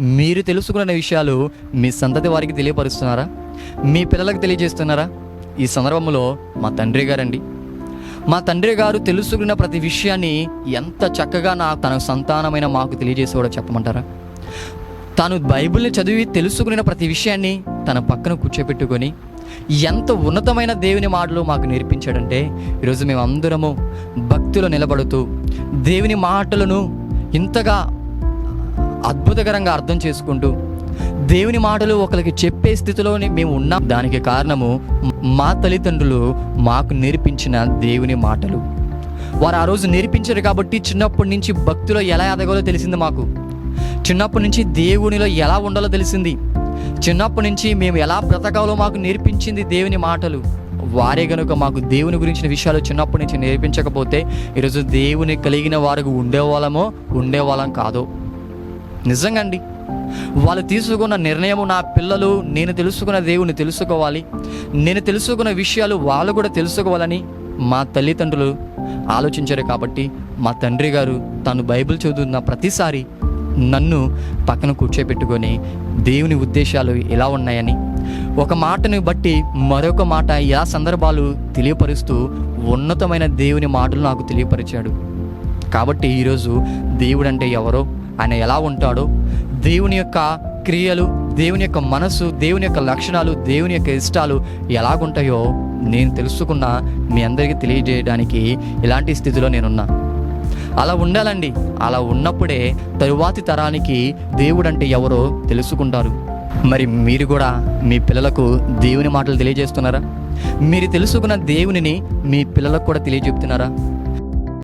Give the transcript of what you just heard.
మీరు తెలుసుకున్న విషయాలు మీ సంతతి వారికి తెలియపరుస్తున్నారా? మీ పిల్లలకు తెలియజేస్తున్నారా? ఈ సందర్భంలో మా తండ్రి గారండి. మా తండ్రి గారు తెలుసుకున్న ప్రతి విషయాన్ని ఎంత చక్కగా నా తన సంతానమైన మాకు తెలియజేసేవాడో చెప్పమంటారా? తాను బైబిల్ని చదివి తెలుసుకున్న ప్రతి విషయాన్ని తన పక్కన కూర్చోపెట్టుకొని ఎంత ఉన్నతమైన దేవుని మాటలు మాకు నేర్పించాడంటే ఈరోజు మేము అందరము భక్తిలో నిలబడుతూ దేవుని మాటలను ఇంతగా అద్భుతకరంగా అర్థం చేసుకుంటూ దేవుని మాటలు ఒకరికి చెప్పే స్థితిలోని మేము ఉన్నాం. దానికి కారణము మా తల్లిదండ్రులు మాకు నేర్పించిన దేవుని మాటలు. వారు ఆ రోజు నేర్పించారు కాబట్టి చిన్నప్పటి నుంచి భక్తిలో ఎలా ఎదగాలో తెలిసింది మాకు. చిన్నప్పటి నుంచి దేవునిలో ఎలా ఉండాలో తెలిసింది. చిన్నప్పటి నుంచి మేము ఎలా బ్రతకాలో మాకు నేర్పించింది దేవుని మాటలు. వారే గనుక మాకు దేవుని గురించిన విషయాలు చిన్నప్పటి నుంచి నేర్పించకపోతే ఈరోజు దేవుని కలిగిన వారికి ఉండేవాళ్ళమో ఉండేవాళ్ళం కాదో. నిజంగా అండి వాళ్ళు తీసుకున్న నిర్ణయము నా పిల్లలు నేను తెలుసుకున్న దేవుని తెలుసుకోవాలి. నేను తెలుసుకున్న విషయాలు వాళ్ళు కూడా తెలుసుకోవాలని మా తల్లిదండ్రులు ఆలోచించారు కాబట్టి మా తండ్రి గారు తను బైబిల్ చదువుతున్న ప్రతిసారి నన్ను పక్కన కూర్చోబెట్టుకొని దేవుని ఉద్దేశాలు ఎలా ఉన్నాయని ఒక మాటను బట్టి మరొక మాట ఎలా సందర్భాలు తెలియపరుస్తూ ఉన్నతమైన దేవుని మాటలు నాకు తెలియపరిచాడు. కాబట్టి ఈరోజు దేవుడు అంటే ఎవరో ఆయన ఎలా ఉంటాడో? దేవుని యొక్క క్రియలు దేవుని యొక్క మనసు దేవుని యొక్క లక్షణాలు దేవుని యొక్క ఇష్టాలు ఎలాగుంటాయో నేను తెలుసుకున్న మీ అందరికీ తెలియజేయడానికి ఇలాంటి స్థితిలో నేనున్నా. అలా ఉండాలండి. అలా ఉన్నప్పుడే తరువాతి తరానికి దేవుడు అంటే ఎవరో తెలుసుకుంటారు. మరి మీరు కూడా మీ పిల్లలకు దేవుని మాటలు తెలియజేస్తున్నారా? మీరు తెలుసుకున్న దేవునిని మీ పిల్లలకు కూడా తెలియజెప్తున్నారా?